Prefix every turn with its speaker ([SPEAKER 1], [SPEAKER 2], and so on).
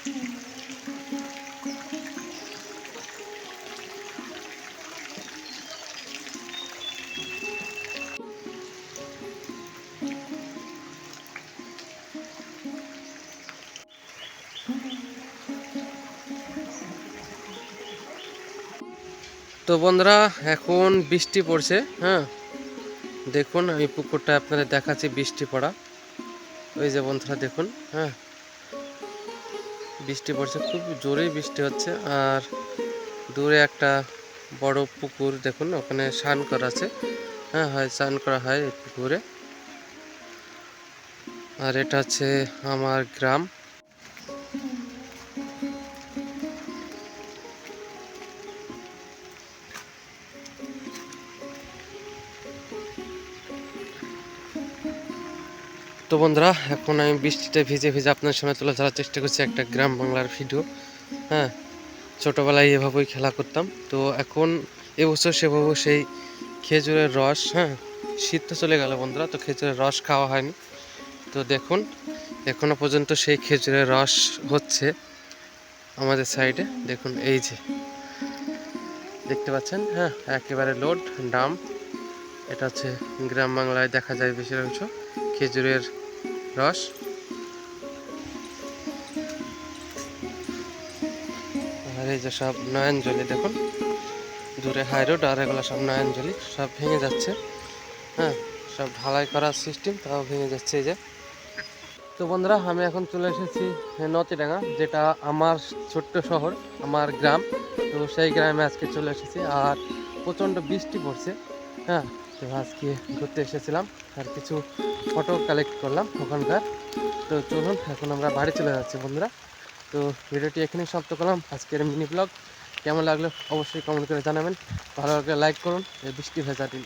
[SPEAKER 1] তো বন্ধুরা, এখন বৃষ্টি পড়ছে হ্যাঁ? দেখুন, আমি পুকুরটা আপনাদের দেখাচ্ছি বৃষ্টি পড়া। ওই যে বন্ধুরা, দেখুন হ্যাঁ? বৃষ্টি পড়ছে, খুব জোরেই বৃষ্টি হচ্ছে। আর দূরে একটা বড় পুকুর দেখুন, ওখানে স্নান করা আছে। হ্যাঁ হয়, স্নান করা হয় এই পুকুরে। আর এটা হচ্ছে আমার গ্রাম। তো বন্ধুরা, এখন আমি বৃষ্টিতে ভিজে ভিজে আপনার সামনে তুলে ধরার চেষ্টা করছি একটা গ্রাম বাংলার ভিডিও। হ্যাঁ ছোটোবেলায় এভাবেই খেলা করতাম। তো এখন এবছর সেভাবে সেই খেজুরের রস হ্যাঁ শীত তো চলে গেল বন্ধুরা, তো খেজুরের রস খাওয়া হয়নি। তো দেখুন এখনও পর্যন্ত সেই খেজুরের রস হচ্ছে আমাদের সাইডে। দেখুন, এই যে, দেখতে পাচ্ছেন? হ্যাঁ একেবারে লোড, ডাম। এটা হচ্ছে গ্রাম বাংলায় দেখা যায় বেশির অংশ, খেজুরের রস? আর এই যে সব নয়নজলি, দেখুন। দূরে হাই রোড আর এগুলো সব নয়নজলি, সব ভেঙে যাচ্ছে। হ্যাঁ সব ঢালাই করার সিস্টেম তাও ভেঙে যাচ্ছে এই যে। তো বন্ধুরা, আমি এখন চলে এসেছি নতিডাঙ্গা, যেটা আমার ছোট্ট শহর, আমার গ্রাম। তো সেই গ্রামে আজকে চলে এসেছি, আর প্রচণ্ড বৃষ্টি পড়ছে। হ্যাঁ তো আজকে ঘুরতে এসেছিলাম আর কিছু ফটো কালেক্ট করলাম ওখানকার। তো চলুন, এখন আমরা বাড়ি চলে যাচ্ছি বন্ধুরা। তো ভিডিওটি এখানেই সমাপ্ত করলাম। আজকের মিনি ব্লগ কেমন লাগল অবশ্যই কমেন্ট করে জানাবেন। ভালো লাগলে লাইক করুন এই বৃষ্টি ভেজা দিন।